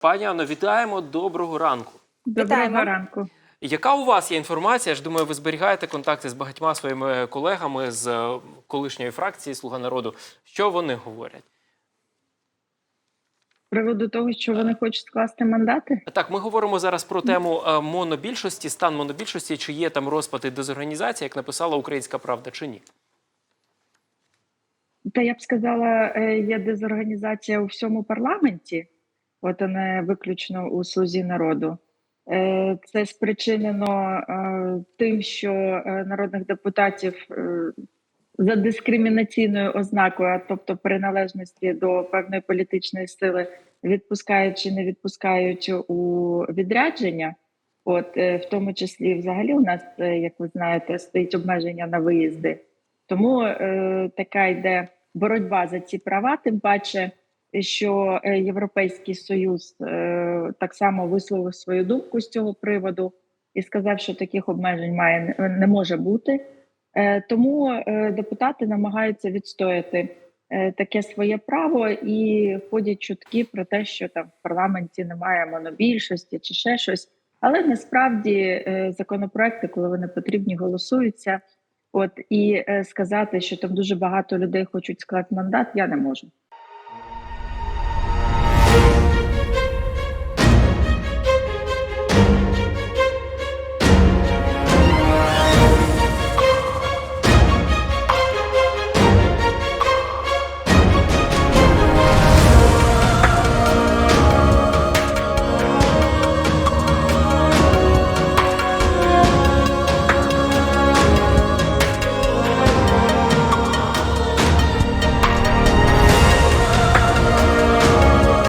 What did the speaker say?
Пані Анно, вітаємо. Доброго ранку. Доброго Вітаємо. ранку. Яка у вас є інформація? Я ж думаю, ви зберігаєте контакти з багатьма своїми колегами з е, колишньої фракції Слуга народу. Що вони говорять? З приводу того, що вони хочуть скласти мандати. Так, ми говоримо зараз про тему е, монобільшості, стан монобільшості, чи є там розпад і дезорганізація, як написала Українська Правда, чи ні? Та я б сказала, е, є дезорганізація у всьому парламенті, от не виключно у слузі народу. Е, Це спричинено е, тим, що е, народних депутатів за дискримінаційною ознакою, тобто приналежності до певної політичної сили, відпускають чи не відпускають у відрядження. От в тому числі, взагалі, у нас, як ви знаєте, стоїть обмеження на виїзди. Тому е, така йде боротьба за ці права, тим паче, що е, Європейський Союз е, так само висловив свою думку з цього приводу і сказав, що таких обмежень має не може бути. Е, тому депутати намагаються відстояти таке своє право і ходять чутки про те, що там в парламенті немає монобільшості чи ще щось. Але насправді законопроекти, коли вони потрібні, голосуються. От і сказати, що там дуже багато людей хочуть склад мандат, я не можу. Thank you.